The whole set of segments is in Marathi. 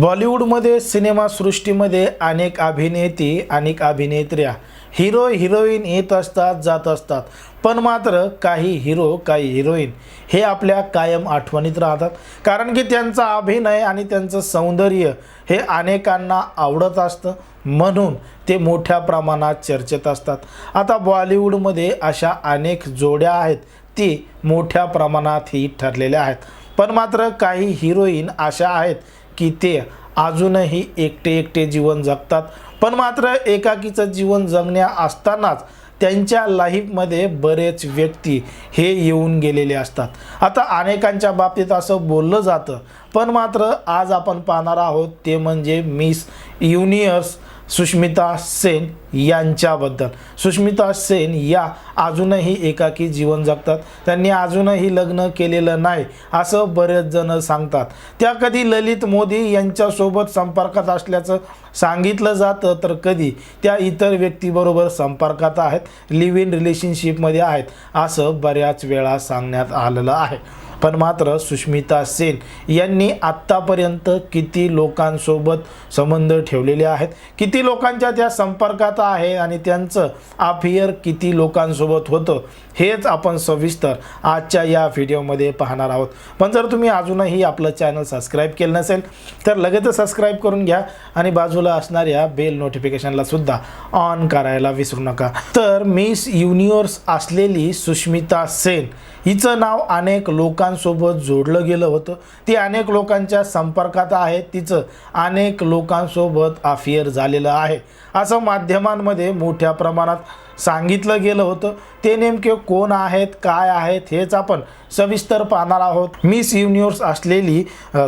बॉलिवूडमध्ये सिनेमासृष्टीमध्ये अनेक अभिनेती अनेक अभिनेत्र्या हिरो हिरोईन येत असतात जात असतात. पण मात्र काही हिरो काही हिरोईन हे आपल्या कायम आठवणीत राहतात. कारण की त्यांचा अभिनय आणि त्यांचं सौंदर्य हे अनेकांना आवडत असतं. म्हणून ते मोठ्या प्रमाणात चर्चेत असतात. आता बॉलिवूडमध्ये अशा अनेक जोड्या आहेत. ती मोठ्या प्रमाणात ही ठरलेल्या आहेत. पण मात्र काही हिरोईन अशा आहेत की ते अजूनही एकटे एकटे जीवन जगतात. पण मात्र एकाकीचं जीवन जगण्या असतानाच त्यांच्या लाईफमध्ये बरेच व्यक्ती हे येऊन गेलेले असतात. आता अनेकांच्या बाबतीत असं बोललं जातं. पण मात्र आज आपण पाहणार आहोत ते म्हणजे मिस युनियर्स सुष्मिता सेन यांच्याबद्दल. सुष्मिता सेन या अजूनही एकाकी जीवन जगतात. त्यांनी अजूनही लग्न केलेलं नाही असं बरेच जण सांगतात. त्या कधी ललित मोदी यांच्यासोबत संपर्कात असल्याचं सांगितलं जातं तर कधी त्या इतर व्यक्तीबरोबर संपर्कात आहेत लिव्ह इन रिलेशनशिपमध्ये आहेत असं बऱ्याच वेळा सांगण्यात आलेलं आहे. पण मात्र सुष्मिता सेन यांनी आत्तापर्यंत किती लोकांसोबत संबंध ठेवलेले आहेत? किती लोकांच्या त्या संपर्कात आहे आणि त्यांचं अफेअर किती लोकांसोबत होतं? हेच आपण सविस्तर आजच्या या व्हिडिओमध्ये पाहणार आहोत. पण जर तुम्ही अजूनही आपलं चॅनल सबस्क्राईब केलं नसेल तर लगेचच सबस्क्राईब करून घ्या आणि बाजूला असणाऱ्या बेल नोटिफिकेशनला सुद्धा ऑन करायला विसरू नका. तर मिस युनिवर्स असलेली सुष्मिता सेन हिचं नाव अनेक लोकांसोबत जोडलं गेलं होतं. ती अनेक लोकांच्या संपर्कात आहे. तिचं अनेक लोकांसोबत अफेअर झालेलं आहे. असं माध्यमांमध्ये मोठ्या प्रमाणात सांगितलं गेलं होतं. ते नेमके कोण आहेत काय आहेत हेच आपण सविस्तर पाहणार आहोत. मिस युनिवर्स असलेली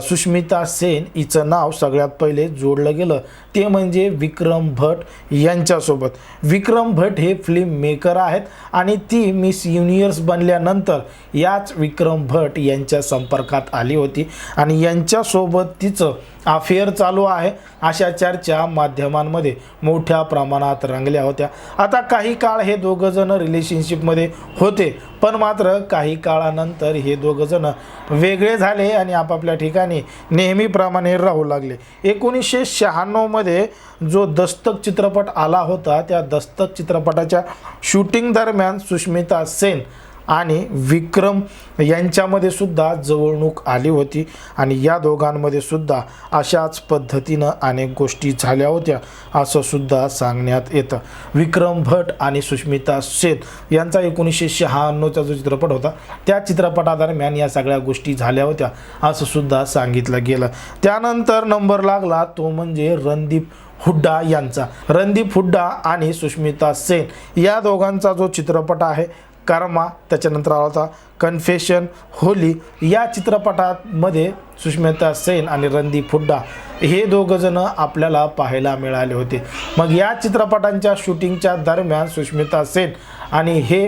सुष्मिता सेन हिचं नाव सगळ्यात पहिले जोडलं गेलं. ते म्हणजे विक्रम भट यांच्यासोबत. विक्रम भट हे फिल्म मेकर आहेत आणि ती मिस युनिवर्स बनल्यानंतर याच विक्रम भट यांच्या संपर्कात आली होती. आणि यांच्यासोबत तिचं अफेअर चालू आहे अशा चर्चा माध्यमांमध्ये मोठ्या प्रमाणात रंगल्या होत्या. आता काही काळ हे दोघंजणं रिलेशनशिपमध्ये होते. पण मात्र काही काळानंतर हे दोघंजणं वेगळे झाले आणि आपापल्या ठिकाणी नेहमीप्रमाणे राहू लागले. एकोणीसशे शहाण्णवमध्ये जो दस्तक चित्रपट आला होता त्या दस्तक चित्रपटाच्या शूटिंग दरम्यान सुष्मिता सेन आणि विक्रम यांच्यामध्ये सुद्धा जवळणूक आली होती. आणि या दोघांमध्ये सुद्धा अशाच पद्धतीनं अनेक गोष्टी झाल्या होत्या असं सुद्धा सांगण्यात येतं. विक्रम भट आणि सुष्मिता सेन यांचा एकोणीसशे शहाण्णवचा जो चित्रपट होता त्या चित्रपटादरम्यान या सगळ्या गोष्टी झाल्या होत्या असं सुद्धा सांगितलं गेलं. त्यानंतर नंबर लागला तो म्हणजे रणदीप हुड्डा यांचा. रणदीप हुड्डा आणि सुष्मिता सेन या दोघांचा जो चित्रपट आहे कर्मा त्याच्यानंतर आला होता कन्फेशन होली या चित्रपटामध्ये सुष्मिता सेन आणि रणदीप हुड्डा हे दोघंजणं आपल्याला पाहायला मिळाले होते. मग या चित्रपटांच्या शूटिंगच्या दरम्यान सुष्मिता सेन आणि हे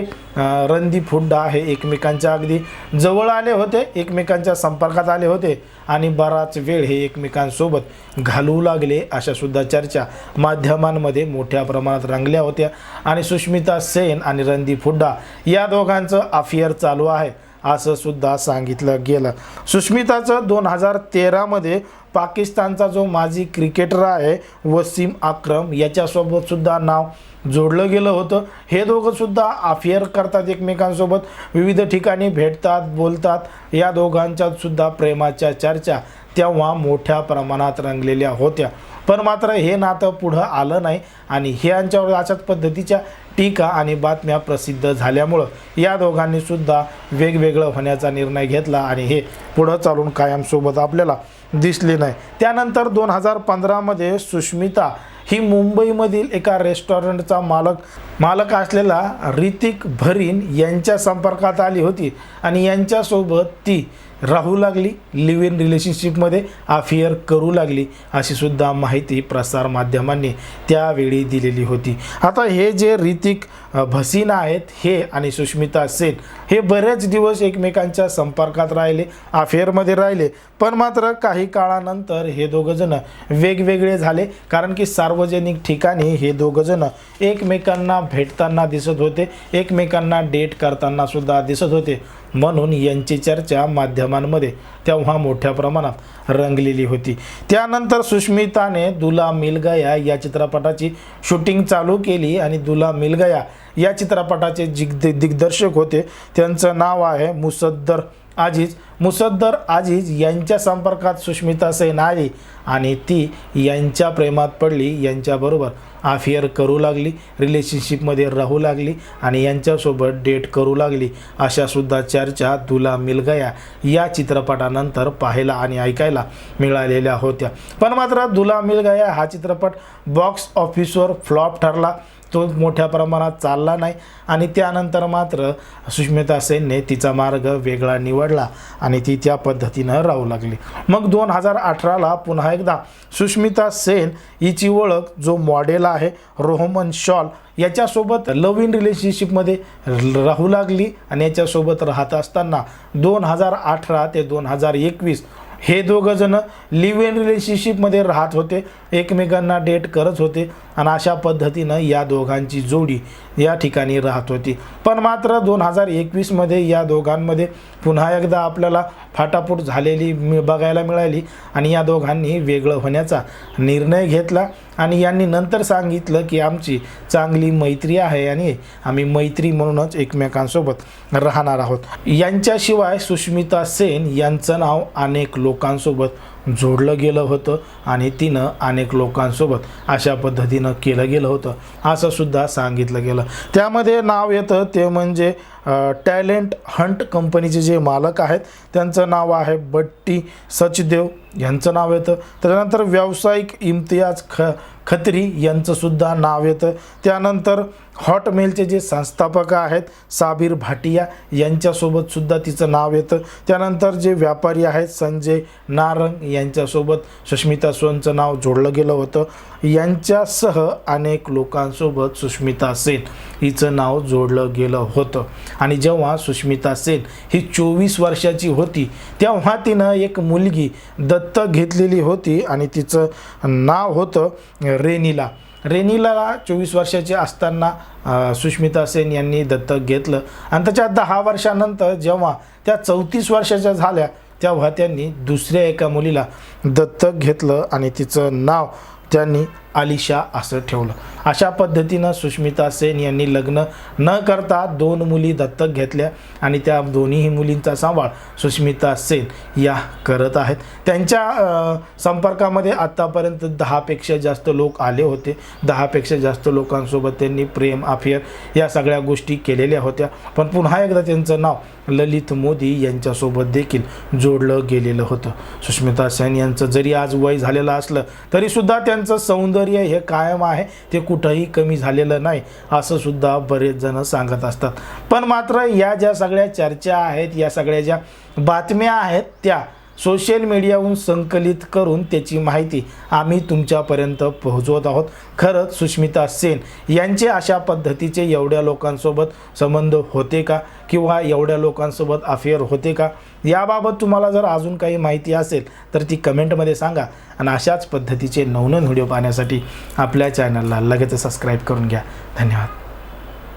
रणदीप हुड्डा हे एकमेकांच्या अगदी जवळ आले होते एकमेकांच्या संपर्कात आले होते आणि बराच वेळ हे एकमेकांसोबत घालवू लागले अशा सुद्धा चर्चा माध्यमांमध्ये मोठ्या प्रमाणात रंगल्या होत्या. आणि सुष्मिता सेन आणि रणदीप हुड्डा या दोघांचं अफेअर चालू आहे असं सुद्धा सांगितलं गेलं. सुष्मिताचं दोन हजार तेरामध्ये पाकिस्तानचा जो माजी क्रिकेटर आहे वसीम अक्रम याच्यासोबतसुद्धा नाव जोडलं गेलं होतं. हे दोघंसुद्धा अफेअर करतात एकमेकांसोबत. विविध ठिकाणी भेटतात बोलतात. या दोघांच्यातसुद्धा प्रेमाच्या चर्चा तेव्हा मोठ्या प्रमाणात रंगलेल्या होत्या. पण मात्र हे नातं पुढं आलं नाही आणि हे यांच्यावर अशाच पद्धतीच्या टीका आणि बातम्या प्रसिद्ध झाल्यामुळं या दोघांनीसुद्धा वेगवेगळं होण्याचा निर्णय घेतला आणि हे पुढं चालून कायमसोबत आपल्याला दिसले नाही. त्यानंतर दोन हजार पंधरामध्ये सुष्मिता ही मुंबईमधील एका रेस्टॉरंटचा मालक मालक असलेला ऋतिक भरीन यांच्या संपर्कात आली होती आणि यांच्यासोबत ती राहू लागली लिव्ह इन रिलेशनशिपमध्ये अफेअर करू लागली अशी सुद्धा माहिती प्रसारमाध्यमांनी त्यावेळी दिलेली होती. आता हे जे ऋतिक भसीन आहेत हे आणि सुष्मिता सेन हे बरेच दिवस एकमेकांच्या संपर्कात राहिले अफेअरमध्ये राहिले पण मात्र काही काळानंतर हे दोघंजणं वेगवेगळे झाले कारण की सार्वजनिक ठिकाणी हे दोघंजणं एकमेकांना भेटताना दिसत होते. एकमेकांना डेट करताना सुद्धा दिसत होते. म्हणून यांची चर्चा माध्यमांमध्ये तेव्हा मोठ्या प्रमाणात रंगलेली होती. त्यानंतर सुष्मिताने दुला मिल गया या चित्रपटाची शूटिंग चालू केली आणि दुला मिल गया या चित्रपटाचे जिग दिग्दर्शक होते. त्यांचं नाव आहे मुसद्दर आजीज मुसद्दर आजीज यांच्या संपर्कात सुष्मिता सेन आली आणि ती यांच्या प्रेमात पडली यांच्याबरोबर अफेअर करू लागली रिलेशनशिपमध्ये राहू लागली आणि यांच्यासोबत डेट करू लागली. अशासुद्धा चर्चा तुला मिल गया या चित्रपटानंतर पाहायला आणि ऐकायला मिळालेल्या होत्या. पण मात्र दुला मिल गया हा चित्रपट बॉक्स ऑफिसवर फ्लॉप ठरला. तो मोठ्या प्रमाणात चालला नाही आणि त्यानंतर मात्र सुष्मिता सेनने तिचा मार्ग वेगळा निवडला आणि ती त्या पद्धतीनं राहू लागली. मग दोन हजार अठराला पुन्हा एकदा सुष्मिता सेन हिची ओळख जो मॉडेल आहे रोहमन शॉल याच्यासोबत लव इन रिलेशनशिपमध्ये राहू लागली आणि याच्यासोबत राहत असताना दोन हजार अठरा ते दोन हजार एकवीस हे दोघंजणं लिव्ह इन रिलेशनशिपमध्ये राहत होते. एकमेकांना डेट करत होते आणि अशा पद्धतीनं या दोघांची जोडी या ठिकाणी राहत होती. पण मात्र दोन हजार एकवीसमध्ये या दोघांमध्ये पुन्हा एकदा आपल्याला फाटाफूट झालेली मि बघायला मिळाली आणि या दोघांनी वेगळं होण्याचा निर्णय घेतला आणि यांनी नंतर सांगितलं की आमची चांगली मैत्री आहे आणि आम्ही मैत्री म्हणूनच एकमेकांसोबत राहणार आहोत. यांच्याशिवाय सुष्मिता सेन यांचं नाव अनेक लोकांसोबत जोडलं गेलं होतं आणि तिनं अनेक लोकांसोबत अशा पद्धतीनं केलं गेलं होतं. असं सुद्धा सांगितलं गेलं. त्यामध्ये नाव येतं ते म्हणजे टॅलेंट हंट कंपनीचे जे मालक आहेत त्यांचं नाव आहे बट्टी सचदेव. यांचं नाव येतं. त्यानंतर व्यावसायिक इम्तियाज ख खत्री यांचंसुद्धा नाव येतं. त्यानंतर हॉटमेलचे जे संस्थापक आहेत साबीर भाटिया यांच्यासोबतसुद्धा तिचं नाव येतं. त्यानंतर जे व्यापारी आहेत संजय नारंग यांच्यासोबत सुष्मिता सोनचं नाव जोडलं गेलं होतं. यांच्यासह अनेक लोकांसोबत सुष्मिता सेन हिचं नाव जोडलं गेलं होतं. आणि जेव्हा सुष्मिता सेन ही चोवीस वर्षाची होती तेव्हा तिनं एक मुलगी दत्तक घेतलेली होती आणि तिचं नाव होतं रेनीला. रेनीला चोवीस वर्षाची असताना सुष्मिता सेन यांनी दत्तक घेतलं. आणि त्याच्या दहा वर्षानंतर जेव्हा त्या चौतीस वर्षाच्या झाल्या तेव्हा त्यांनी दुसऱ्या एका मुलीला दत्तक घेतलं आणि तिचं नाव त्यांनी आलिशा असं ठेवलं. अशा पद्धतीनं सुष्मिता सेन यांनी लग्न न करता दोन मुली दत्तक घेतल्या आणि त्या दोन्हीही मुलींचा सांभाळ सुष्मिता सेन या करत आहेत. त्यांच्या संपर्कामध्ये आत्तापर्यंत दहापेक्षा जास्त लोक आले होते. दहापेक्षा जास्त लोकांसोबत त्यांनी प्रेम अफेअर या सगळ्या गोष्टी केलेल्या होत्या. पण पुन्हा एकदा त्यांचं नाव ललित मोदी यांच्यासोबत देखील जोडलं गेलेलं होतं. सुष्मिता सेन यांचं जरी आज वय झालेलं असलं तरीसुद्धा त्यांचं सौंदर्य हे कायम आहे ते कुठंही कमी झालेलं नाही असं सुद्धा बरेच जण सांगत असतात. पण मात्र या ज्या सगळ्या चर्चा आहेत या सगळ्या ज्या बातम्या आहेत त्या सोशल मीडियाहून संकलित करून त्याची माहिती आम्ही तुमच्यापर्यंत पोहोचवत आहोत. खरंच सुष्मिता सेन यांचे अशा पद्धतीचे एवढ्या लोकांसोबत संबंध होते का? किंवा एवढ्या लोकांसोबत अफेअर होते का? याबाबत तुम्हाला जर अजून काही माहिती असेल तर ती कमेंटमध्ये सांगा. आणि अशाच पद्धतीचे नवनवीन व्हिडिओ पाहण्यासाठी आपल्या चॅनलला लगेच सबस्क्राईब करून घ्या. धन्यवाद.